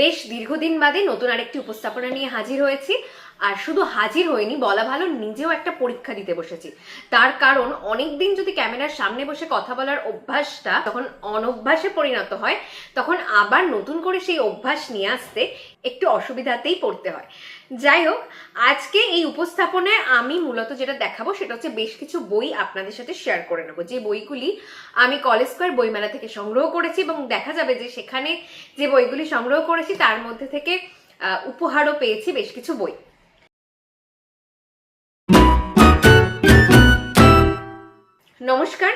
বেশ দীর্ঘদিন বাদে নতুন আরেকটি উপস্থাপনা নিয়ে হাজির হয়েছি। আর শুধু হাজির হয়নি বলা ভালো নিজেও একটা পরীক্ষা দিতে বসেছি। তার কারণ অনেক দিন যদি ক্যামেরার সামনে বসে কথা বলার অভ্যাসটা তখন অনভ্যাসে পরিণত হয়, তখন আবার নতুন করে সেই অভ্যাস নিয়ে আসতে একটু অসুবিধাতেই পড়তে হয়। যাই হোক, আজকে এই উপস্থাপনায় আমি মূলত যেটা দেখাবো, সেটা হচ্ছে বেশ কিছু বই আপনাদের সাথে শেয়ার করে নেব। যে বইগুলি আমি কলেজ স্কোয়ার বইমেলা থেকে সংগ্রহ করেছি এবং দেখা যাবে যে সেখানে যে বইগুলি সংগ্রহ করেছি, তার মধ্যে থেকে উপহারও পেয়েছি বেশ কিছু বই। নমস্কার।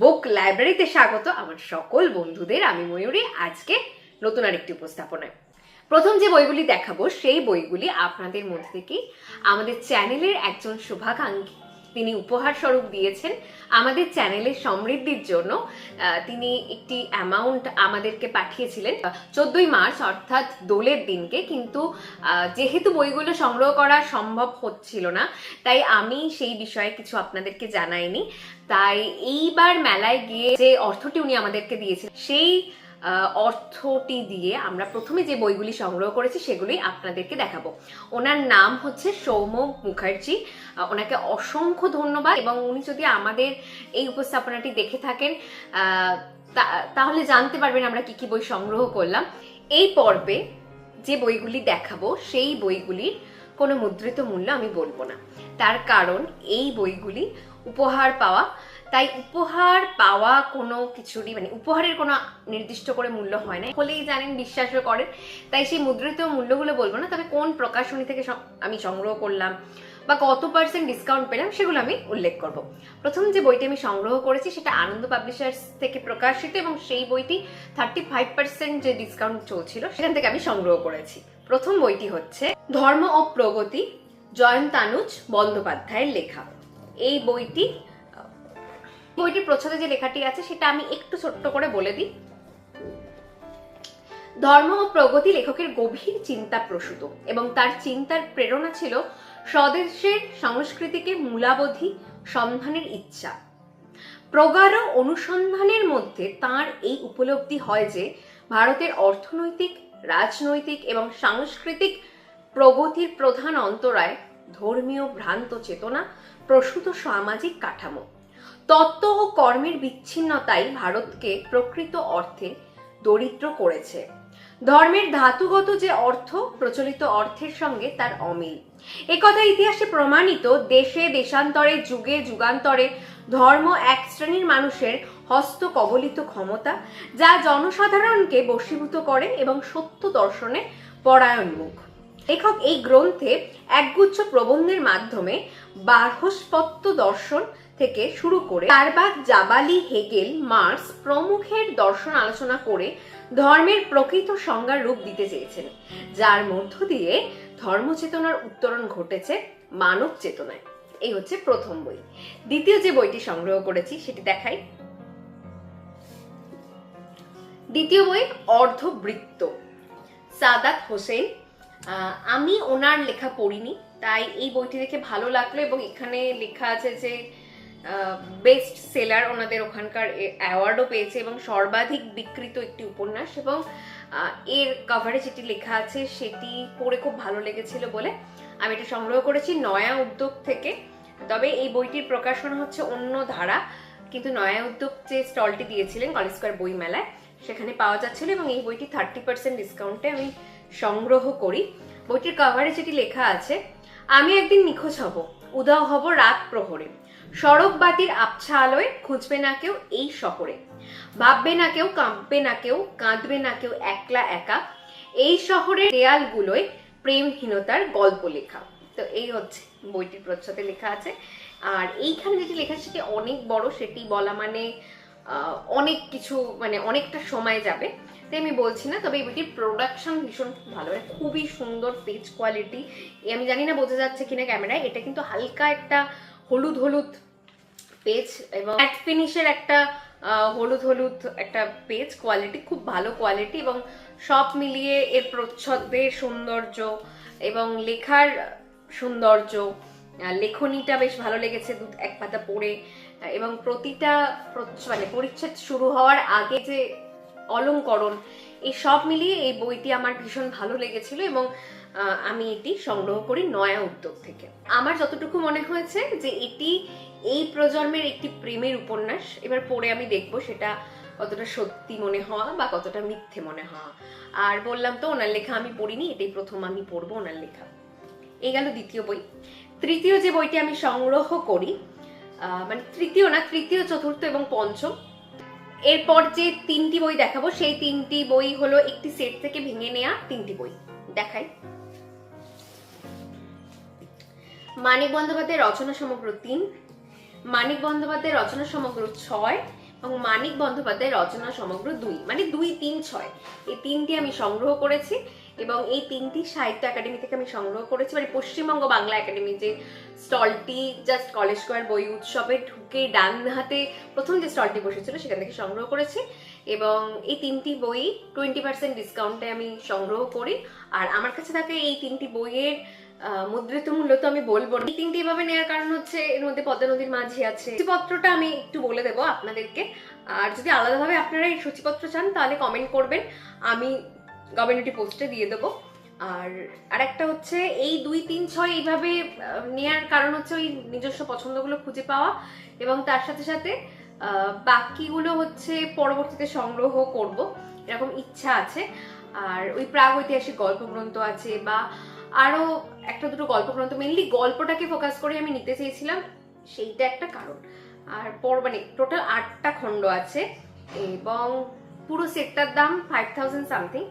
বুক লাইব্রেরিতে স্বাগত আমার সকল বন্ধুদের, আমি ময়ূরী, আজকে নতুন আরেকটি উপস্থাপনায়। প্রথম যে বইগুলি দেখাবো, সেই বইগুলি আপনাদের মধ্যে থেকে আমাদের চ্যানেলের একজন শুভাকাঙ্ক্ষী তিনি উপহার স্বরূপ দিয়েছেন আমাদের চ্যানেলের সমৃদ্ধির জন্য। তিনি একটি অ্যামাউন্ট আমাদেরকে পাঠিয়েছিলেন চোদ্দই মার্চ অর্থাৎ দোলের দিনকে। কিন্তু যেহেতু বইগুলো সংগ্রহ করা সম্ভব হচ্ছিল না, তাই আমি সেই বিষয়ে কিছু আপনাদেরকে জানাইনি। তাই এইবার মেলায় গিয়ে যে অর্থটি উনি আমাদেরকে দিয়েছিলেন সেই অর্থটি দিয়ে আমরা প্রথমে যে বইগুলি সংগ্রহ করেছি সেগুলি আপনাদেরকে দেখাবো। ওনার নাম হচ্ছে সৌম্য মুখার্জি। ওনাকে অসংখ্য ধন্যবাদ এবং উনি যদি আমাদের এই উপস্থাপনাটি দেখে থাকেন তাহলে জানতে পারবেন আমরা কি কি বই সংগ্রহ করলাম। এই পর্বে যে বইগুলি দেখাবো, সেই বইগুলির কোনো মুদ্রিত মূল্য আমি বলব না। তার কারণ এই বইগুলি উপহার পাওয়া তাই উপহার পাওয়া কোনো কিছুরই মানে উপহারের কোনো নির্দিষ্ট করে মূল্য হয় না। হলেই জানেন, বিশ্বাসও করেন। তাই সেই মুদ্রিত মূল্যগুলো বলব না, তবে কোন প্রকাশনী থেকে আমি সংগ্রহ করলাম বা কত পার্সেন্ট ডিসকাউন্ট পেলাম সেগুলো আমি উল্লেখ করব। প্রথম যে বইটি আমি সংগ্রহ করেছি সেটা আনন্দ পাবলিশার্স থেকে প্রকাশিত এবং সেই বইটি থার্টি ফাইভ পার্সেন্ট যে ডিসকাউন্ট চলছিল সেখান থেকে আমি সংগ্রহ করেছি। প্রথম বইটি হচ্ছে ধর্ম ও প্রগতি, জয়ন্তানুজ বন্দ্যোপাধ্যায়ের লেখা। এই বইটি বইটির প্রচ্ছদে যে লেখাটি আছে, সেটা আমি একটু ছোট্ট করে বলে দিই। ধর্ম ও প্রগতি লেখকের গভীর চিন্তা প্রসূত এবং তার চিন্তার প্রেরণা ছিল স্বদেশের সংস্কৃতিকে মূলাবধি সন্ধানের ইচ্ছা। প্রগাঢ় অনুসন্ধানের মধ্যে তার এই উপলব্ধি হয় যে, ভারতের অর্থনৈতিক, রাজনৈতিক এবং সাংস্কৃতিক প্রগতির প্রধান অন্তরায় ধর্মীয় ভ্রান্ত চেতনা প্রসূত সামাজিক কাঠামো। তত্ত্ব ও কর্মের বিচ্ছিন্নতাই ভারতকে প্রকৃত অর্থে দরিদ্র করেছে। ধর্মের ধাতুগত যে অর্থ, প্রচলিত অর্থের সঙ্গে তার অমিল। একথা ইতিহাসে প্রমাণিত, দেশে, দেশান্তরে, যুগে, যুগান্তরে ধর্ম এক শ্রেণির মানুষের হস্ত কবলিত ক্ষমতা, যা জনসাধারণকে বশীভূত করে এবং সত্য দর্শনে পরায়ণমুখ। লেখক এই গ্রন্থে একগুচ্ছ প্রবন্ধের মাধ্যমে বার্হস্পত্য দর্শন থেকে শুরু করে তারবাদ, জাবালি, হেগেল মার্কস প্রমুখের দর্শন আলোচনা করে ধর্মের প্রকৃত সংজ্ঞার রূপ দিতে চেয়েছেন। যার মধ্য দিয়ে ধর্মচেতনার উত্তরণ ঘটেছে মানব চেতনায়। এই হচ্ছে প্রথম বই। দ্বিতীয় যে বইটি সংগ্রহ করেছি, সেটি দেখাই। দ্বিতীয় বই, অর্ধবৃত্ত। সাদাত হোসেন আমি ওনার লেখা পড়িনি, তাই এই বইটি দেখে ভালো লাগল এবং এখানে লেখা আছে যে বেস্ট সেলার ওনাদের ওখানকার অ্যাওয়ার্ডও পেয়েছে এবং সর্বাধিক বিকৃত একটি উপন্যাস এবং এর কভারে যেটি লেখা আছে সেটি পড়ে খুব ভালো লেগেছিল বলে আমি এটা সংগ্রহ করেছি নয়া উদ্যোগ থেকে। তবে এই বইটির প্রকাশনা হচ্ছে অন্য ধারা। কিন্তু নয়া উদ্যোগ যে স্টলটি দিয়েছিলেন কলেজ স্কোয়ার বই মেলায় সেখানে পাওয়া যাচ্ছিল এবং এই বইটি থার্টি পার্সেন্ট ডিসকাউন্টে আমি সংগ্রহ করি। বইটির কভারে যেটি লেখা আছে, আমি একদিন নিখোঁজ হব, উদাও হব রাত প্রহরে। সড়ক বাতির আবছা আলোয় খুঁজবে না কেউ এই শহরে। ভাববে না কেউ, কাঁপবে না কেউ, কাঁদবে না কেউ একলা একা। এই শহরের দেয়ালগুলোয় প্রেমহীনতার গল্প লেখা। তো এই হচ্ছে বইটির প্রচ্ছদে লেখা আছে। আর এইখানে যেটি লেখা সেটি অনেক বড়, সেটি বলা মানে অনেক কিছু মানে অনেকটা সময় যাবে। তাই আমি বলছি না, তবে এই বইটির প্রোডাকশন ভীষণ ভালো। মানে খুবই সুন্দর পেজ কোয়ালিটি আমি জানি না বোঝা যাচ্ছে কিনা ক্যামেরায় এটা কিন্তু হালকা একটা হলুদ হলুদ পেজ এবং ম্যাট ফিনিশের একটা হলুদ হলুদ একটা পেজ কোয়ালিটি খুব ভালো কোয়ালিটি এবং সব মিলিয়ে এর প্রচ্ছদের সৌন্দর্য এবং লেখার সৌন্দর্য লেখনীটা বেশ ভালো লেগেছে দু, এক পাতা পড়ে এবং প্রতিটা মানে পরিচ্ছেদ শুরু হওয়ার আগে যে অলঙ্করণ, এই সব মিলিয়ে এই বইটি আমার ভীষণ ভালো লেগেছিল এবং আমি এটি সংগ্রহ করি নয়া উদ্যোগ থেকে। আমার যতটুকু মনে হয়েছে যে এটি এই প্রজন্মের একটি প্রেমের উপন্যাস। এবার পড়ে আমি দেখব সেটা কতটা সত্যি মনে হওয়া বা কতটা মিথ্যে মনে হওয়া। আর বললাম তো, ওনার লেখা আমি পড়িনি, এটাই প্রথম আমি পড়ব ওনার লেখা। এই গেল দ্বিতীয় বই। তৃতীয় যে বইটি আমি সংগ্রহ করি মানে তৃতীয় না, তৃতীয়, চতুর্থ এবং পঞ্চম, এরপর যে তিনটি বই দেখাবো, সেই তিনটি বই হলো একটি সেট থেকে ভেঙে নেওয়া তিনটি বই। দেখাই। মানিক বন্দ্যোপাধ্যায়ের রচনা সমগ্র তিন, মানিক বন্দ্যোপাধ্যায়ের রচনা সমগ্র ছয় এবং মানিক বন্দ্যোপাধ্যায়ের রচনা সমগ্র দুই। মানে দুই, তিন, ছয়। এই তিনটি আমি সংগ্রহ করেছি এবং এই তিনটি সাহিত্য একাডেমি থেকে আমি সংগ্রহ করেছি। মানে পশ্চিমবঙ্গ বাংলা একাডেমি যে স্টলটি জাস্ট কলেজ স্কোয়ার বই উৎসবে ঢুকে ডান হাতে প্রথম যে স্টলটি বসেছিল সেখান থেকে সংগ্রহ করেছি এবং এই তিনটি বই টোয়েন্টি পার্সেন্ট ডিসকাউন্টে আমি সংগ্রহ করি। আর আমার কাছে থাকে এই তিনটি বইয়ের মুদ্রিত মূল্য তো আমি বলব এই তিনটি এভাবে নেওয়ার কারণ হচ্ছে, এর মধ্যে পদ্মা নদীর মাঝি আছে। সূচিপত্রটা আমি একটু বলে দেবো আপনাদেরকে। আর যদি আলাদাভাবে আপনারা এই সূচিপত্র চান, তাহলে কমেন্ট করবেন। আমি কমিউনিটি পোস্টে দিয়ে দেবো। আর আরেকটা হচ্ছে, এই দুই, তিন, ছয় এইভাবে নেয়ার কারণ হচ্ছে ওই নিজস্ব পছন্দগুলো খুঁজে পাওয়া। এবং তার সাথে সাথে বাকিগুলো হচ্ছে পরবর্তীতে সংগ্রহ করব। এরকম ইচ্ছা আছে। আর ওই প্রাগ ঐতিহাসিক গল্প গ্রন্থ আছে বা আরও একটা দুটো গল্প গ্রন্থ মেনলি গল্পটাকে ফোকাস করে আমি নিতে চেয়েছিলাম, সেইটা একটা কারণ। আর পর মানে টোটাল আটটা খণ্ড আছে এবং পুরো সেটটার দাম five thousand something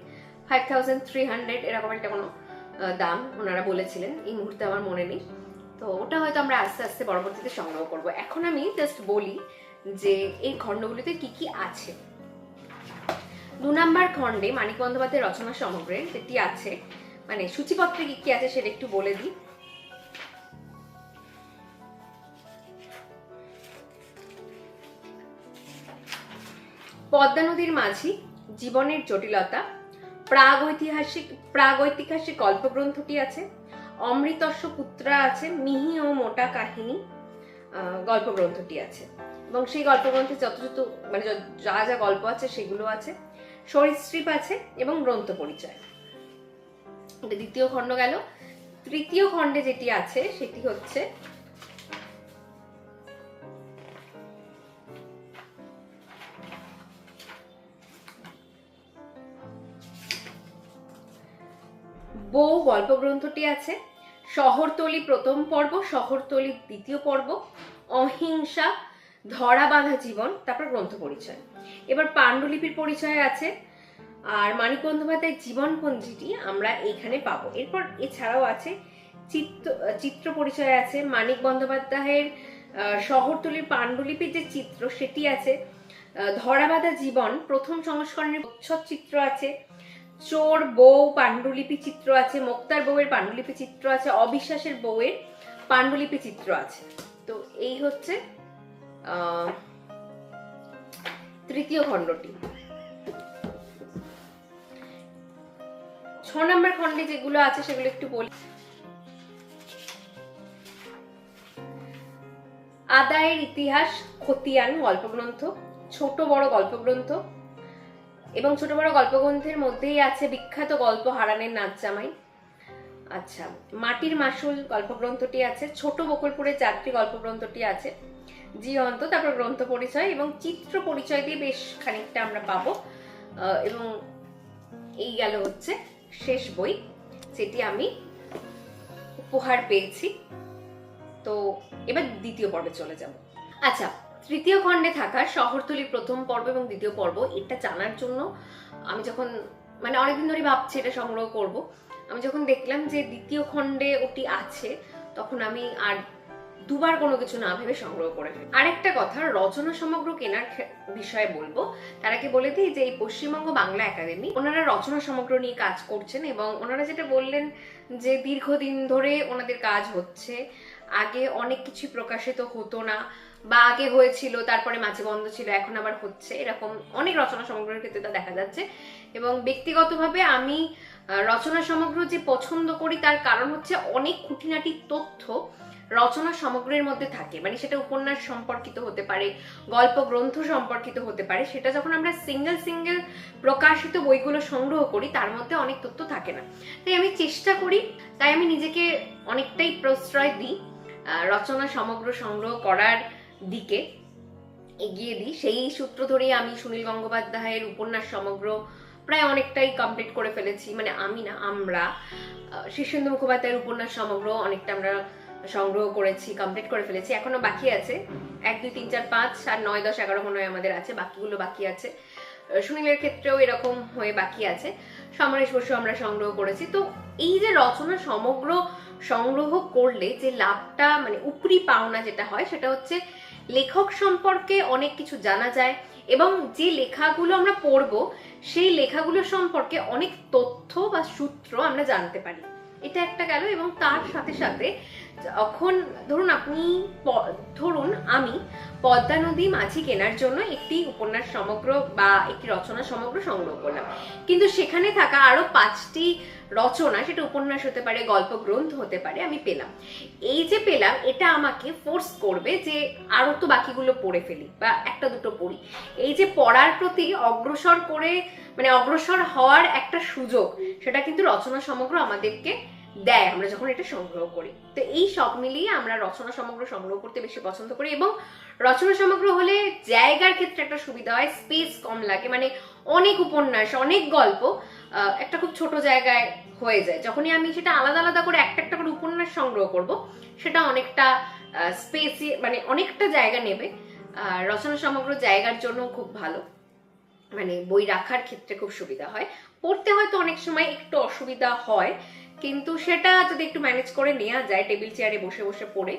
five thousand three hundred এরকম একটা কোনো দাম ওনারা বলেছিলেন। এই মুহূর্তে আমার মনে নেই। তো ওটা হয়তো আমরা আস্তে আস্তে পরবর্তীতে সংগ্রহ করব। এখন আমি জাস্ট বলি যে এই খণ্ডগুলিতে কি কি আছে। দু নাম্বার খণ্ডে মানিক বন্দ্যোপাধ্যায়ের রচনা সমগ্রের যেটি আছে মানে সূচিপত্রে কি কি আছে সেটা একটু বলে দিই। পদ্মা নদীর মাঝি, জীবনের জটিলতা প্রাগৈতিহাসিক প্রাগৈতিহাসিক গল্পগ্রন্থটি আছে অমৃতস্ব পুত্রা আছে, মিহি ও মোটা কাহিনী গল্পগ্রন্থটি আছে। এবং সেই গল্পগ্রন্থে যত যত মানে যা যা গল্প আছে সেগুলো আছে, সরীসৃপ আছে এবং গ্রন্থ পরিচয় দ্বিতীয় খণ্ড গেল। তৃতীয় খণ্ডে যেটি আছে, সেটি হচ্ছে বউ গল্পগ্রন্থটি আছে, শহরতলি প্রথম পর্ব শহরতলি দ্বিতীয় পর্ব, অহিংসা, ধরা বাঁধা জীবন, তারপর গ্রন্থ পরিচয়। এবার পাণ্ডুলিপির পরিচয় আছে আর মানিক বন্দ্যোপাধ্যায়ের জীবনপঞ্জিটি আমরা এইখানে পাবো। এরপর এছাড়াও আছে চিত্র চিত্র পরিচয় আছে, মানিক বন্দ্যোপাধ্যায়ের শহরতলির পাণ্ডুলিপির যে চিত্র সেটি আছে। ধরাবাঁধা জীবন, প্রথম সংস্করণের প্রচ্ছদ চিত্র আছে। চোর বউ পাণ্ডুলিপি চিত্র আছে, মোক্তার বউয়ের পাণ্ডুলিপি চিত্র আছে, অবিশ্বাসের বউয়ের পাণ্ডুলিপি চিত্র আছে। তো এই হচ্ছে তৃতীয় খণ্ডটি। ছ নম্বর খণ্ডে যেগুলো আছে সেগুলো একটু বলি। আদায়ের ইতিহাস, খতিয়ান, গল্পগ্রন্থ, ছোট বড় গল্পগ্রন্থ এবং ছোট বড় গল্পগ্রন্থের মধ্যেই আছে বিখ্যাত গল্প হারানের নাচ জামাই। আচ্ছা মাটির মাসুল গল্পগ্রন্থটি আছে, ছোট বকুলপুরের যাত্রী গল্পগ্রন্থটি আছে জীবন্ত তারপর গ্রন্থ পরিচয় এবং চিত্র পরিচয় দিয়ে বেশ খানিকটা আমরা পাবো। এবং এই গেল হচ্ছে শেষ বই যেটি আমি উপহার পেয়েছি। তো এবার দ্বিতীয় পর্বে চলে যাব। আচ্ছা তৃতীয় খণ্ডে থাকা শহরতলির প্রথম পর্ব এবং দ্বিতীয় পর্ব, এটা জানার জন্য আমি যখন মানে অনেকদিন ধরে ভাবছি এটা সংগ্রহ করব, আমি যখন দেখলাম যে দ্বিতীয় খণ্ডে ওটি আছে, তখন আমি আর দুবার কোনো কিছু না ভেবে সংগ্রহ করে ফেলি। আরেকটা কথা, রচনা সমগ্র কেনার বিষয়ে বলব। তার আগে বলে দিই যে এই পশ্চিমবঙ্গ বাংলা একাডেমি, ওনারা রচনা সমগ্র নিয়ে কাজ করছেন এবং ওনারা যেটা বললেন যে দীর্ঘদিন ধরে ওনাদের কাজ হচ্ছে। আগে অনেক কিছু প্রকাশিত হতো না বা আগে হয়েছিল, তারপরে মাঝে বন্ধ ছিল, এখন আবার হচ্ছে। এরকম অনেক রচনা সমগ্রের ক্ষেত্রে তা দেখা যাচ্ছে। এবং ব্যক্তিগতভাবে আমি রচনা সমগ্র যে পছন্দ করি তার কারণ হচ্ছে অনেক খুঁটিনাটি তথ্য রচনা সমগ্রের মধ্যে থাকে। মানে সেটা উপন্যাস সম্পর্কিত হতে পারে, গল্প গ্রন্থ সম্পর্কিত হতে পারে। সেটা যখন আমরা সিঙ্গেল সিঙ্গেল প্রকাশিত বইগুলো সংগ্রহ করি, তার মধ্যে অনেক তথ্য থাকে না। তাই আমি চেষ্টা করি, তাই আমি নিজেকে অনেকটাই প্রশ্রয় দিই রচনা সমগ্র সংগ্রহ করার দিকে এগিয়ে দিই। সেই সূত্র ধরেই আমি সুনীল গঙ্গোপাধ্যায়ের উপন্যাস সমগ্র প্রায় অনেকটাই কমপ্লিট করে ফেলেছি। মানে আমি না, আমরা শীর্ষেন্দু মুখোপাধ্যায়ের উপন্যাস সমগ্র অনেকটা আমরা সংগ্রহ করেছি কমপ্লিট করে ফেলেছি, এখনও বাকি আছে। এক, দুই, তিন, চার, পাঁচ আর নয়, দশ, এগারো মনে আমাদের আছে, বাকিগুলো বাকি আছে। সুনীলের ক্ষেত্রেও এরকম হয়ে বাকি আছে। সমরেশ বসু আমরা সংগ্রহ করেছি। তো এই যে রচনা সমগ্র সংগ্রহ করলে যে লাভটা মানে উপরি পাওনা যেটা হয়, সেটা হচ্ছে লেখক সম্পর্কে অনেক কিছু জানা যায় এবং যে লেখাগুলো আমরা পড়ব, সেই লেখাগুলো সম্পর্কে অনেক তথ্য বা সূত্র আমরা জানতে পারি। এটা একটা গেল এবং তার সাথে সাথে যখন ধরুন আপনি ধরুন আমি পদ্মা নদী মাঝি কেনার জন্য একটি উপন্যাস সমগ্র বা একটি রচনা সমগ্র সংগ্রহ করলাম। কিন্তু সেখানে থাকা আরও পাঁচটি রচনা, সেটা উপন্যাস হতে পারে গল্প গ্রন্থ হতে পারে, আমি পেলাম। এই যে পেলাম, এটা আমাকে ফোর্স করবে যে আরও তো বাকিগুলো পড়ে ফেলি বা একটা দুটো পড়ি। এই যে পড়ার প্রতি অগ্রসর করে মানে অগ্রসর হওয়ার একটা সুযোগ, সেটা কিন্তু রচনা সমগ্র আমাদেরকে দেয়, আমরা যখন এটা সংগ্রহ করি। তো এই সব মিলিয়ে আমরা রচনা সমগ্র সংগ্রহ করতে বেশি পছন্দ করি এবং রচনা সমগ্র হলে জায়গার ক্ষেত্রে একটা সুবিধা হয় স্পেস কম লাগে। মানে অনেক উপন্যাস, অনেক গল্প একটা খুব ছোট জায়গায় হয়ে যায়। যখনই আমি সেটা আলাদা আলাদা করে একটা একটা করে উপন্যাস সংগ্রহ করব, সেটা অনেকটা স্পেস মানে অনেকটা জায়গা নেবে। রচনা সমগ্র জায়গার জন্য খুব ভালো। মানে বই রাখার ক্ষেত্রে খুব সুবিধা হয়। পড়তে হয়তো অনেক সময় একটু অসুবিধা হয় কিন্তু সেটা যদি একটু ম্যানেজ করে নেওয়া যায় টেবিল চেয়ারে বসে বসে পড়ে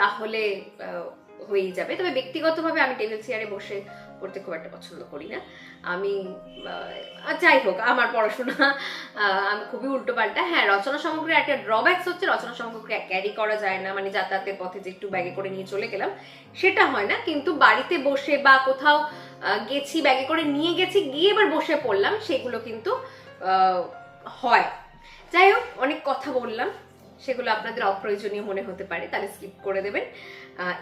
তাহলে হয়েই যাবে। তবে ব্যক্তিগতভাবে আমি টেবিল চেয়ারে বসে পড়তে খুব একটা পছন্দ করি না। আমি যাই হোক, আমার পড়াশোনা আমি খুবই উল্টো পাল্টা হ্যাঁ রচনা সমগ্রের একটা ড্রব্যাকস হচ্ছে, রচনা সমগ্র ক্যারি করা যায় না। মানে যাতায়াতের পথে যে একটু ব্যাগে করে নিয়ে চলে গেলাম, সেটা হয় না। কিন্তু বাড়িতে বসে বা কোথাও গেছি ব্যাগে করে নিয়ে গেছি, গিয়ে এবার বসে পড়লাম, সেগুলো কিন্তু হয়। যাই হোক, অনেক কথা বললাম। সেগুলো আপনাদের অপ্রয়োজনীয় মনে হতে পারে, তাহলে স্কিপ করে দেবেন।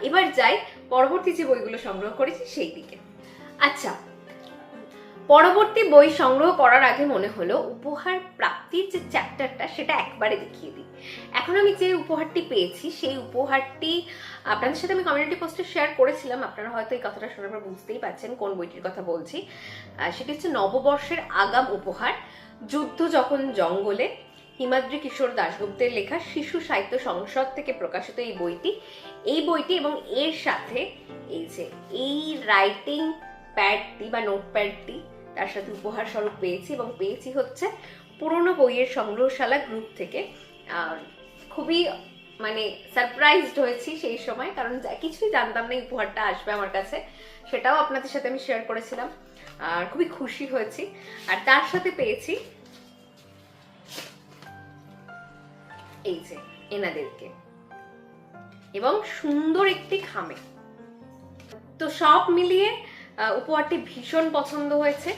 এবার যাই, পরবর্তী যে বইগুলো সংগ্রহ করেছি সেই দিকে। আচ্ছা পরবর্তী বই সংগ্রহ করার আগে মনে হলো উপহার প্রাপ্তির যে চ্যাপ্টারটা সেটা একবারে দেখিয়ে দিই। এখন আমি যে উপহারটি পেয়েছি, সেই উপহারটি আপনাদের সাথে আমি কমিউনিটি পোস্টে শেয়ার করেছিলাম। আপনারা হয়তো এই কথাটা শোনার পর বুঝতেই পারছেন কোন বইটির কথা বলছি। সেটি হচ্ছে নববর্ষের আগাম উপহার, যুদ্ধ যখন জঙ্গলে হিমাদ্রি কিশোর দাশগুপ্তের লেখা শিশু সাহিত্য সংসদ থেকে প্রকাশিত এই বইটি। এই বইটি এবং এর সাথে এই যে এই রাইটিং প্যাডটি বা নোট প্যাডটি তার সাথে উপহার স্বরূপ পেয়েছি এবং পেয়েছি হচ্ছে পুরনো বইয়ের সংগ্রহশালা গ্রুপ থেকে। খুবই মানে সারপ্রাইজড হয়েছি সেই সময়, কারণ যা- কিছুই জানতাম না এই উপহারটা আসবে আমার কাছে, সেটাও আপনাদের সাথে আমি শেয়ার করেছিলাম। আর খুবই খুশি হয়েছি। আর তার সাথে পেয়েছি এই যে, এনাদেরকে। এবং সুন্দর একটি খামে। তো সব মিলিয়ে উপহারটি ভীষণ পছন্দ হয়েছে।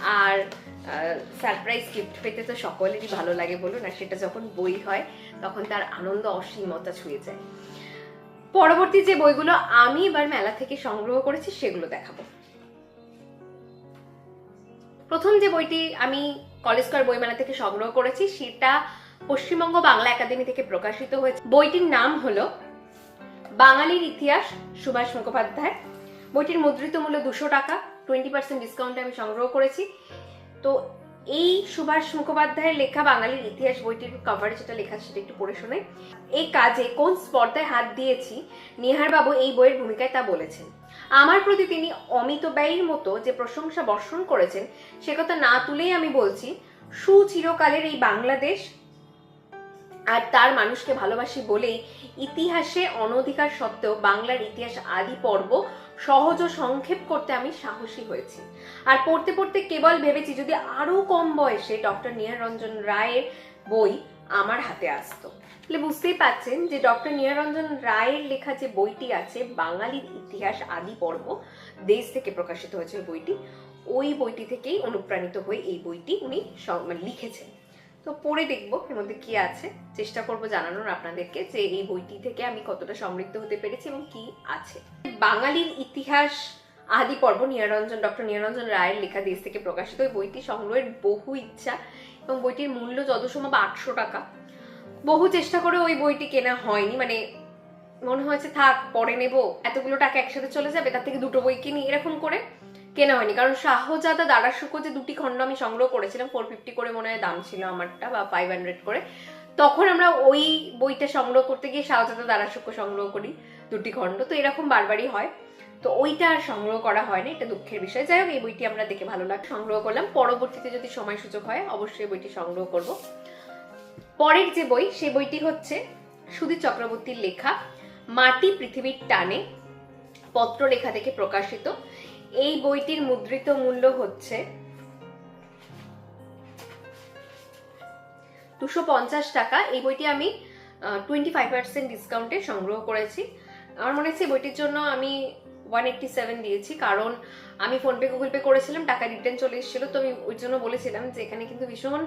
আর সারপ্রাইজ গিফট পেতে তো সকলেরই ভালো লাগে বলুন। আর সেটা যখন বই হয়, তখন তার আনন্দ অসীমতা ছুঁয়ে যায়। পরবর্তী যে বইগুলো আমি এবার মেলা থেকে সংগ্রহ করেছি, সেগুলো দেখাবো। প্রথম যে বইটি আমি কলেজ স্কয়ার বইমেলা থেকে সংগ্রহ করেছি, সেটা পশ্চিমবঙ্গ বাংলা একাডেমি থেকে প্রকাশিত হয়েছে। বইটির নাম হল বাঙালির ইতিহাস, সুভাষ মুখোপাধ্যায়। বইটির মুদ্রিত মূল্য দুশো টাকা টোয়েন্টি পার্সেন্ট ডিসকাউন্টে আমি সংগ্রহ করেছি। তো এই সুভাষ মুখোপাধ্যায়ের লেখা বাঙালির ইতিহাস বইটির কভারে যেটা লেখা সেটা একটু পড়ে শোনাই। এই কাজে কোন স্পর্ধায় হাত দিয়েছি, নিহারবাবু এই বইয়ের ভূমিকায় তা বলেছেন। আমার প্রতি তিনি অমিত ব্যয়ের মতো যে প্রশংসা বর্ষণ করেছেন, সে কথা না তুলেই আমি বলছি, সুচিরকালের এই বাংলাদেশ আর তার মানুষকে ভালোবাসি বলেই ইতিহাসে অনধিকার সত্ত্বেও বাংলার ইতিহাস আদি পর্ব সহজ ও সংক্ষেপ করতে আমি সাহসী হয়েছি। আর পড়তে পড়তে কেবল ভেবেছি যদি আরও কম বয়সে ডক্টর নিহারঞ্জন রায়ের বই আমার হাতে আসতো। তাহলে বুঝতেই পাচ্ছেন যে ডক্টর নিহারঞ্জন রায়ের লেখা যে বইটি আছে, বাঙালির ইতিহাস আদি পর্ব, দেশ থেকে প্রকাশিত হয়েছে বইটি, ওই বইটি থেকেই অনুপ্রাণিত হয়ে এই বইটি উনি মানে লিখেছেন। তো পড়ে দেখব এর মধ্যে কি আছে। চেষ্টা করব জানানোর আপনাদেরকে যে এই বইটি থেকে আমি কতটা সমৃদ্ধ হতে পেরেছি এবং কি আছে। বাঙালির ইতিহাস আদি পর্ব নিয়ারঞ্জন, ডক্টর নিয়ারঞ্জন রায়ের লেখা দেশ থেকে প্রকাশিত ওই বইটি সংগ্রহের বহু ইচ্ছা এবং বইটির মূল্য যত সম্ভব আটশো টাকা। বহু চেষ্টা করে ওই বইটি কেনা হয়নি মানে মনে হয়েছে, থাক, পরে নেব। এতগুলো টাকা একসাথে চলে যাবে, তার থেকে দুটো বই কিনি। এরকম করে কেনা হয়নি। কারণ শাহজাদা দাঁড়া শুকো যে দুটি খণ্ড আমি সংগ্রহ করেছিলাম ফোর ফিফটি করে মনে হয় দাম ছিল আমারটা বা ফাইভ হান্ড্রেড করে। তখন আমরা ওই বইটা সংগ্রহ করতে গিয়ে শাহজাদা দাঁড়া শুকো সংগ্রহ করি দুটি খণ্ড। তো এরকম বারবারই হয়। তো ওইটা আর সংগ্রহ করা হয়নি, এটা দুঃখের বিষয়। যাই হোক, এই বইটি আমরা দেখে ভালো লাগে সংগ্রহ করলাম। পরবর্তীতে যদি সময় সুযোগ হয়, অবশ্যই বইটি সংগ্রহ করব। পরের যে বই, সেই বইটি হচ্ছে সুধীর চক্রবর্তীর লেখা, মাটি পৃথিবীর টানে, পত্রলেখা থেকে প্রকাশিত। এই বইটির মুদ্রিত মূল্য হচ্ছে দুশো পঞ্চাশ টাকা। এই বইটি আমি টোয়েন্টি ফাইভ পার্সেন্ট ডিসকাউন্টে সংগ্রহ করেছি। আমার মনে হচ্ছে বইটির জন্য আমি ওয়ান এইট্টি সেভেন দিয়েছি, কারণ আমি ফোনপে গুগল পে করেছিলাম, টাকা রিটার্ন চলে এসেছিল, তো আমি ওই জন্য বলেছিলাম যে এখানে কিন্তু ভীষণ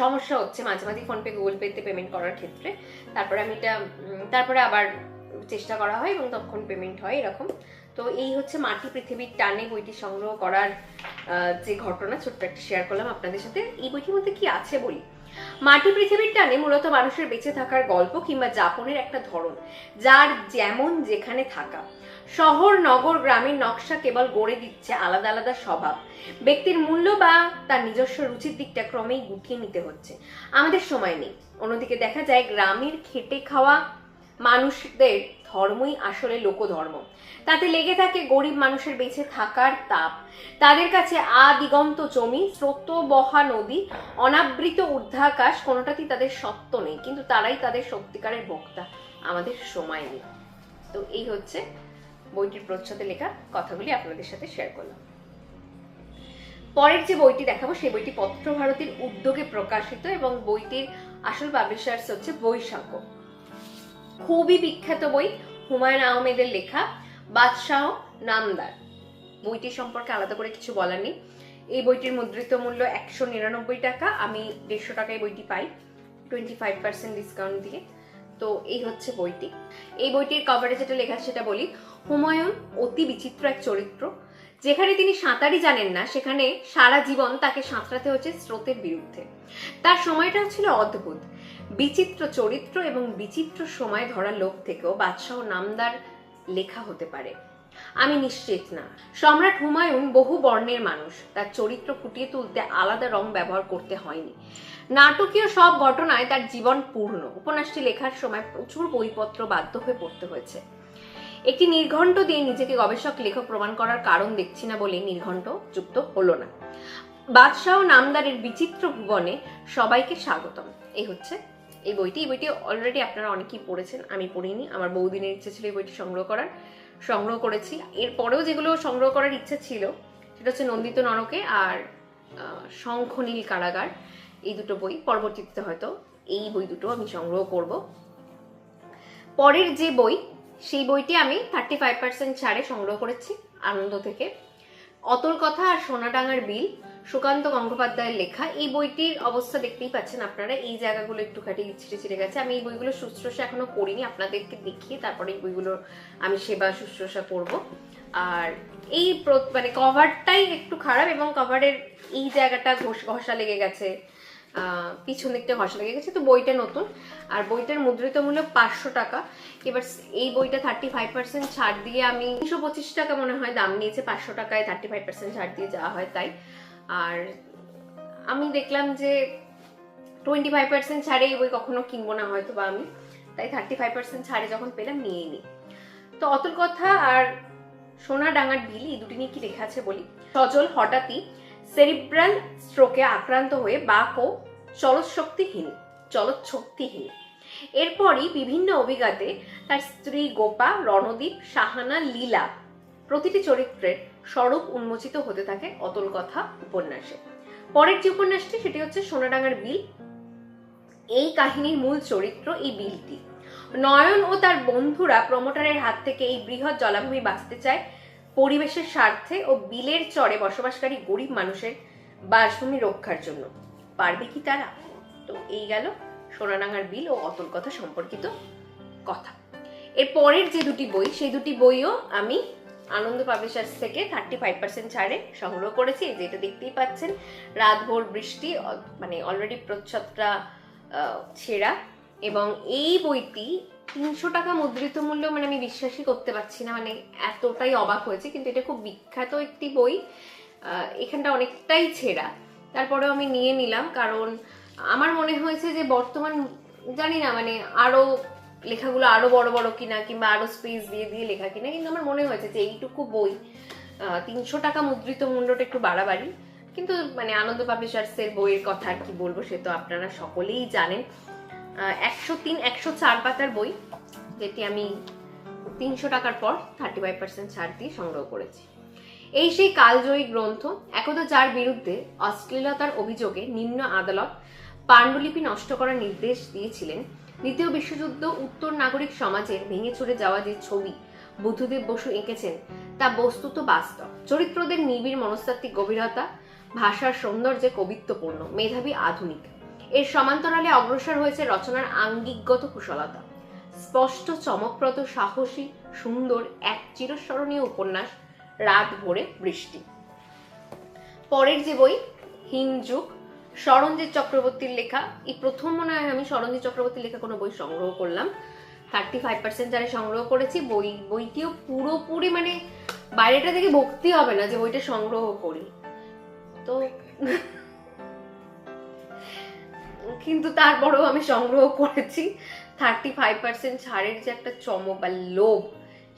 সমস্যা হচ্ছে মাঝে মাঝে ফোনপে গুগল পেতে পেমেন্ট করার ক্ষেত্রে। তারপরে আমি এটা তারপরে আবার চেষ্টা করা হয় এবং তখন পেমেন্ট হয় এরকম। তো এই হচ্ছে মাটি পৃথিবীর টানে বইটি সংগ্রহ করার যে ঘটনা, ছোট্ট একটা শেয়ার করলাম আপনাদের সাথে। এই বইটির মধ্যে কি আছে বলি? মাটি পৃথিবীর টানে মূলত মানুষের বেঁচে থাকার গল্প কিংবা যাপনের একটা ধরন, যার যেমন যেখানে থাকা। শহর, নগর, গ্রামের নকশা কেবল গড়ে দিচ্ছে আলাদা আলাদা স্বভাব। ব্যক্তির মূল্য বা তার নিজস্ব রুচির দিকটা ক্রমেই গুটিয়ে নিতে হচ্ছে। আমাদের সময় নেই। অন্যদিকে দেখা যায়, গ্রামের খেটে খাওয়া মানুষদের ধর্মই আসলে লোকধর্ম। তাতে লেগে থাকে গরিব মানুষের বেঁচে থাকার তাপ। তাদের কাছে আদিগন্ত জমি স্রোত বহা নদী, অনাবৃত ঊর্ধ্বাকাশ, কোনোটাতেই তাদের সত্য নেই। কিন্তু তারাই তাদের সত্যিকারের বক্তা। আমাদের সময় নেই। তো এই হচ্ছে বইটির প্রচ্ছদে লেখা কথাগুলি আপনাদের সাথে শেয়ার করলাম। পরের যে বইটি দেখাবো, সেই বইটি পত্রভারতীর উদ্যোগে প্রকাশিত এবং বইটির আসল পাবলিশার্স হচ্ছে বৈশাখ। খুবই বিখ্যাত বই, হুমায়ুন আহমেদের লেখা বাদশাহ নামদার। বইটি সম্পর্কে আলাদা করে কিছু বলার নেই। এই বইটির মুদ্রিত মূল্য একশো নিরানব্বই টাকা। আমি দেড়শো টাকায় বইটি পাই টোয়েন্টি ফাইভ পার্সেন্ট ডিসকাউন্ট দিয়ে। তো এই হচ্ছে বইটি। এই বইটির কভারে যেটা লেখা সেটা বলি, হুমায়ুন অতি বিচিত্র এক চরিত্র। যেখানে তিনি সাঁতারই জানেন না, সেখানে সারা জীবন তাকে সাঁতরাতে হচ্ছে স্রোতের বিরুদ্ধে। তার সময়টা ছিল অদ্ভুত। বিচিত্র চরিত্র এবং বিচিত্র সময় ধরা লোক থেকেও বাদশাহ নামদার লেখা হতে পারে। আমি নিশ্চিত না। সম্রাট হুমায়ুন বহু বর্ণের মানুষ। তার চরিত্র ফুটিয়ে তুলতে আলাদা রং ব্যবহার করতে হয়নি। নাটকীয় সব ঘটনায় তার জীবন পূর্ণ। উপন্যাসটি লেখার সময় প্রচুর বইপত্র বাধ্য হয়ে পড়তে হয়েছে। একটি নির্ঘণ্ট দিয়ে নিজেকে গবেষক, লেখক প্রমাণ করার কারণ দেখছি না বলে নির্ঘণ্ট যুক্ত হলো না। বাদশাহ নামদারের বিচিত্র ভুবনে সবাইকে স্বাগতম। এই হচ্ছে এই বইটি এই বইটি অলরেডি আপনারা অনেকেই পড়েছেন, আমি পড়িনি, আমার বহুদিনের ইচ্ছে ছিল এই বইটি সংগ্রহ করার, সংগ্রহ করেছি। এরপরেও যেগুলো সংগ্রহ করার ইচ্ছা ছিল, সেটা হচ্ছে নন্দিত নরকে আর শঙ্খনীল কারাগার, এই দুটো বই, পরবর্তীতে হয়তো এই বই দুটো আমি সংগ্রহ করব। পরের যে বই, সেই বইটি আমি থার্টি ফাইভ পার্সেন্ট ছাড়ে সংগ্রহ করেছি, আনন্দ থেকে। অতল কথা আর সোনাডাঙ্গার বিল সুকান্ত গঙ্গোপাধ্যায়ের লেখা। এই বইটির অবস্থা দেখতেই পাচ্ছেন আপনারা। এই জায়গাগুলো একটুখানি ছিঁড়ে ছিঁড়ে গেছে। আমি এই বইগুলো শুশ্রূষা এখনও করিনি আপনাদেরকে দেখিয়ে তারপরে এই বইগুলো আমি সেবা শুশ্রূষা করব আর এই মানে কভারটাই একটু খারাপ এবং কভারের এই জায়গাটা ঘষ লেগে গেছে। পিছন দিকটা ঘষা লেগে গেছে। তো বইটা নতুন। আর বইটার মুদ্রিত মূল্য পাঁচশো টাকা। এবার এই বইটা থার্টি ফাইভ পার্সেন্ট ছাড় দিয়ে আমি তিনশো পঁচিশ টাকা মনে হয় দাম নিয়েছে। পাঁচশো টাকায় থার্টি ফাইভ পার্সেন্ট ছাড় দিয়ে যাওয়া হয় তাই। আর আমি দেখলাম যে টোয়েন্টি ফাইভ পার্সেন্ট ছাড়ে এই বই কখনো কিনবো না হয়তো বা আমি। তাই থার্টি ফাইভ পার্সেন্ট ছাড়ে যখন পেলাম নিয়ে নিই তো অতুল কথা আর সোনা ডাঙার বিল দুটি নিয়ে কি লেখা আছে বলি? সজল হঠাৎই সেরিব্রাল স্ট্রোকে আক্রান্ত হয়ে বাক ও চলৎ শক্তিহীন চলৎ শক্তিহীন এরপরই বিভিন্ন অভিজ্ঞাতে তার স্ত্রী গোপা, রণদীপ সাহানা লীলা প্রতিটি চরিত্রের স্বরূপ উন্মোচিত হতে থাকে অতল কথা উপন্যাসে। পরের যে উপন্যাসটি, সেটি হচ্ছে সোনাডাঙ্গার বিল। এই কাহিনীর মূল চরিত্র এই বিলটি। নয়ন ও তার বন্ধুরা প্রমোটারের হাত থেকে এই বৃহৎ জলাভূমি বাঁচতে চায়। পরিবেশের স্বার্থে ও বিলের চরে বসবাসকারী গরিব মানুষের বাসভূমি রক্ষার জন্য। পারবে কি তারা? তো এই গেল সোনারাঙার বিল ও অতল কথা সম্পর্কিত কথা। এর পরের যে দুটি বই, সেই দুটি বইও আমি আনন্দ পাবলিশার্স থেকে। থার্টি ফাইভ পার্সেন্ট ছাড়ে সংগ্রহ করেছি। যেটা দেখতেই পাচ্ছেন রাত ভোর বৃষ্টি মানে অলরেডি প্রচ্ছদটা ছেঁড়া। এবং এই বইটি তিনশো টাকা মুদ্রিত মূল্য মানে আমি বিশ্বাসই করতে পারছি না মানে এতটাই অবাক হয়েছে। কিন্তু এটা খুব বিখ্যাত একটি বই। এখানটা অনেকটাই ছেঁড়া। তারপরেও আমি নিয়ে নিলাম, কারণ আমার মনে হয়েছে যে বর্তমান, জানি না মানে আরও লেখাগুলো আরও বড় বড় কিনা কিংবা আরও স্পেস দিয়ে দিয়ে লেখা কিনা, কিন্তু আমার মনে হয়েছে যে এইটুকু বই তিনশো টাকা মুদ্রিত মূল্যটা একটু বাড়াবাড়ি, কিন্তু মানে আনন্দ পাবলিশার্সের বইয়ের কথা আর কি বলব সে তো আপনারা সকলেই জানেন। একশো তিন, একশো চার পাতার বই, যেটি আমি তিনশো টাকার পর থার্টি ফাইভ পার্সেন্ট ছাড় দিয়ে সংগ্রহ করেছি। এই সেই কালজয়ী গ্রন্থ, একদা যার বিরুদ্ধে অশ্লীলতার অভিযোগে নিম্ন আদালত পাণ্ডুলিপি নষ্ট করার নির্দেশ দিয়েছিলেন। দ্বিতীয় বিশ্বযুদ্ধ উত্তর নাগরিক সমাজের ভেঙে চড়ে যাওয়া যে ছবি বুদ্ধদেব বসু এঁকেছেন, তা বস্তুত বাস্তব। চরিত্রদের নিবিড় মনস্তাত্ত্বিক গভীরতা, ভাষার সৌন্দর্যে কবিত্বপূর্ণ, মেধাবী আধুনিক। এর সমান্তরালে অগ্রসর হয়েছে রচনার আঙ্গিকগত কুশলতা। স্পষ্ট, চমকপ্রদ, সাহসী, সুন্দর, এক চিরস্মরণীয় উপন্যাস রাত ভোরে বৃষ্টি। পরের যে বই হিমযুগ সরঞ্জিৎ চক্রবর্তীর লেখা। এই প্রথম মনে হয় আমি সরঞ্জিৎ চক্রবর্তীর লেখা কোনো বই সংগ্রহ করলাম। থার্টি ফাইভ পার্সেন্ট যারা সংগ্রহ করেছি, বই, বইটিও পুরোপুরি মানে বাইরেটা থেকে ভক্তি হবে না যে বইটা সংগ্রহ করি। তো কিন্তু তারপরেও আমি সংগ্রহ করেছি। থার্টি ফাইভ পার্সেন্ট ছাড়ের যে একটা চমক বা লোভ,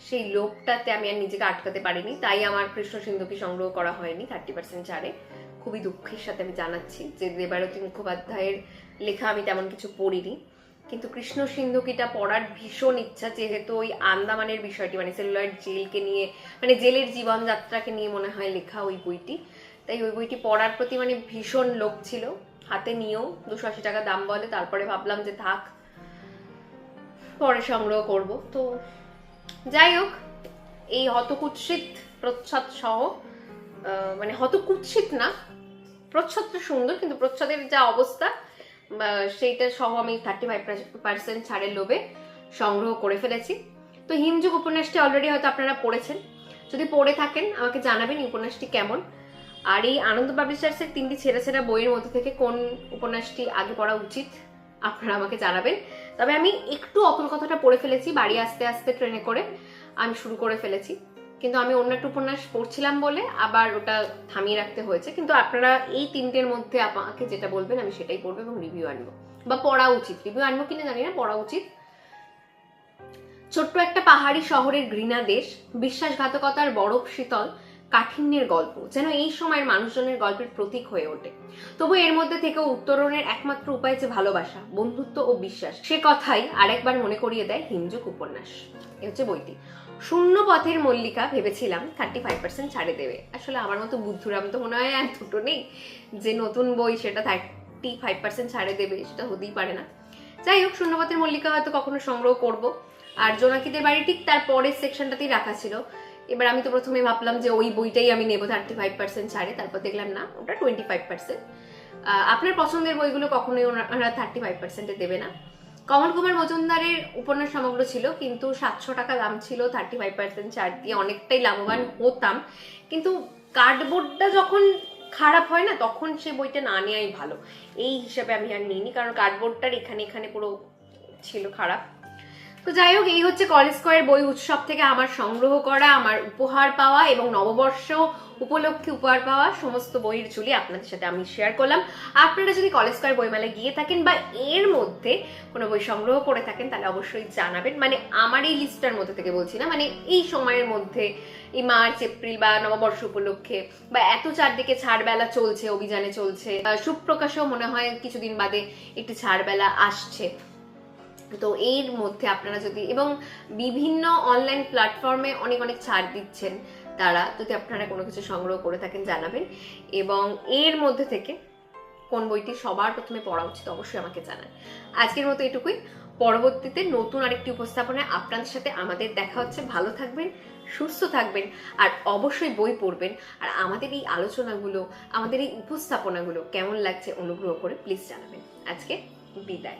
সেই লোভটাতে আমি আর নিজেকে আটকাতে পারিনি। তাই আমার কৃষ্ণ সিন্ধুকে সংগ্রহ করা হয়নি থার্টি পার্সেন্ট ছাড়ে। খুবই দুঃখের সাথে আমি জানাচ্ছি যে দেবারতী মুখোপাধ্যায়ের লেখা আমি তেমন কিছু পড়িনি। কিন্তু কৃষ্ণ সিন্ধুকিটা পড়ার ভীষণ ইচ্ছা, যেহেতু ওই আন্দামানের বিষয়টি মানে সেলুলয়েড জেলকে নিয়ে মানে জেলের জীবনযাত্রাকে নিয়ে মনে হয় লেখা ওই বইটি। তাই ওই বইটি পড়ার প্রতি মানে ভীষণ লোভ ছিল। হাতে নিয়েও দুশো আশি টাকা দাম বলে, তারপরে ভাবলাম যে থাক, পরে সংগ্রহ করব। তো যাই হোক, এই হতকুৎসিত প্রচ্ছদ সহ মানে হতকুৎসিত না প্রচ্ছদটা সুন্দর, কিন্তু প্রচ্ছদের যা অবস্থা সেইটা সহ আমি থার্টি ফাইভ পার্সেন্ট ছাড়ের লোভে সংগ্রহ করে ফেলেছি। তো হিমযুগ উপন্যাসটি অলরেডি হয়তো আপনারা পড়েছেন। যদি পড়ে থাকেন, আমাকে জানাবেন উপন্যাসটি কেমন। আর এই আনন্দ পাবলিশার্সের তিনটি ছেঁড়া ছেঁড়া বইয়ের মধ্যে থেকে কোন উপন্যাসটি আগে পড়া উচিত, আপনারা আমাকে জানাবেন। তবে আমি একটু অতল কথাটা পড়ে ফেলেছি, বাড়ি আসতে আসতে ট্রেনে করে আমি শুরু করে ফেলেছি। কিন্তু আমি অন্য একটা উপন্যাস পড়ছিলাম বলে আবার ওটা থামিয়ে রাখতে হয়েছে। কিন্তু আপনারা এই তিনটের মধ্যে আমাকে যেটা বলবেন আমি সেটাই পড়ব এবং রিভিউ আনব। বা পড়া উচিত। রিভিউ আনব কিনা জানি না, পড়া উচিত। ছোট্ট একটা পাহাড়ি শহরের ঘৃণা দেশ, বিশ্বাসঘাতকতার বরফ শীতল, কাঠিন্যের গল্প, যেন এই সময়ের মানুষজনের গল্পের প্রতীক হয়ে ওঠে। তবু এর মধ্যে থেকে উত্তরণের একমাত্র উপায় যে ভালোবাসা, বন্ধুত্ব ও বিশ্বাস। সে কথাই আরেকবার মনে করিয়ে দেয় হিমযুগ উপন্যাস। এ হচ্ছে বইটি। শূন্য পথের মল্লিকা ভেবেছিলাম থার্টি ফাইভ পার্সেন্ট ছাড়ে দেবে। আসলে আমার মতো বুদ্ধুরাম তো মনে হয় আর দুটো নেই। যে নতুন বই সেটা থার্টি ফাইভ পার্সেন্ট ছাড়ে দেবে, সেটা হতেই পারে না। যাই হোক, শূন্যপথের মল্লিকা হয়তো কখনো সংগ্রহ করব। আর জোনাকিদের বাড়ি ঠিক তার পরের সেকশনটাতেই রাখা ছিল। এবার আমি তো প্রথমে ভাবলাম যে ওই বইটাই আমি নেব থার্টি ফাইভ পার্সেন্ট ছাড়ে, তারপর দেখলাম না, ওটা টোয়েন্টি ফাইভ পার্সেন্ট আপনার পছন্দের বইগুলো কখনোই ওনারা থার্টি ফাইভ পার্সেন্টে দেবে না। কমল কুমার মজুমদারের উপন্যাস সমগ্র ছিল, কিন্তু সাতশো টাকা দাম ছিল থার্টি ফাইভ পার্সেন্ট ছাড় দিয়ে অনেকটাই লাভবান হতাম। কিন্তু কার্ডবোর্ডটা যখন খারাপ হয় না, তখন সে বইটা না নেওয়াই ভালো। এই হিসাবে আমি আর নিইনি, কারণ কার্ডবোর্ডটার এখানে এখানে পুরো ছিল খারাপ। তো যাই হোক, এই হচ্ছে কলেজ স্কোয়ার বই উৎসব থেকে আমার সংগ্রহ করা, আমার উপহার পাওয়া এবং নববর্ষ উপলক্ষে উপহার পাওয়া সমস্ত বইয়ের ঝুলি আপনাদের সাথে আমি শেয়ার করলাম। আপনারা যদি কলেজ স্কোয়ার বইমেলায় গিয়ে থাকেন বা এর মধ্যে কোনো বই সংগ্রহ করে থাকেন, তাহলে অবশ্যই জানাবেন। মানে আমার এই লিস্টটার মধ্যে থেকে বলছি না মানে এই সময়ের মধ্যে, এই মার্চ, এপ্রিল বা নববর্ষ উপলক্ষে বা এত চারদিকে ছাড়বেলা চলছে, অভিযানে চলছে সুপ্রকাশেও মনে হয় কিছুদিন বাদে একটি ছাড়বেলা আসছে। তো এর মধ্যে আপনারা যদি, এবং বিভিন্ন অনলাইন প্ল্যাটফর্মে অনেক অনেক ছাড় দিচ্ছেন তারা, যদি আপনারা কোনো কিছু সংগ্রহ করে থাকেন, জানাবেন। এবং এর মধ্যে থেকে কোন বইটি সবার প্রথমে পড়া উচিত অবশ্যই আমাকে জানান। আজকের মতো এটুকুই। পরবর্তীতে নতুন আরেকটি উপস্থাপনায় আপনাদের সাথে আমাদের দেখা হচ্ছে। ভালো থাকবেন, সুস্থ থাকবেন, আর অবশ্যই বই পড়বেন। আর আমাদের এই আলোচনাগুলো, আমাদের এই উপস্থাপনাগুলো কেমন লাগছে অনুগ্রহ করে প্লিজ জানাবেন। আজকে বিদায়।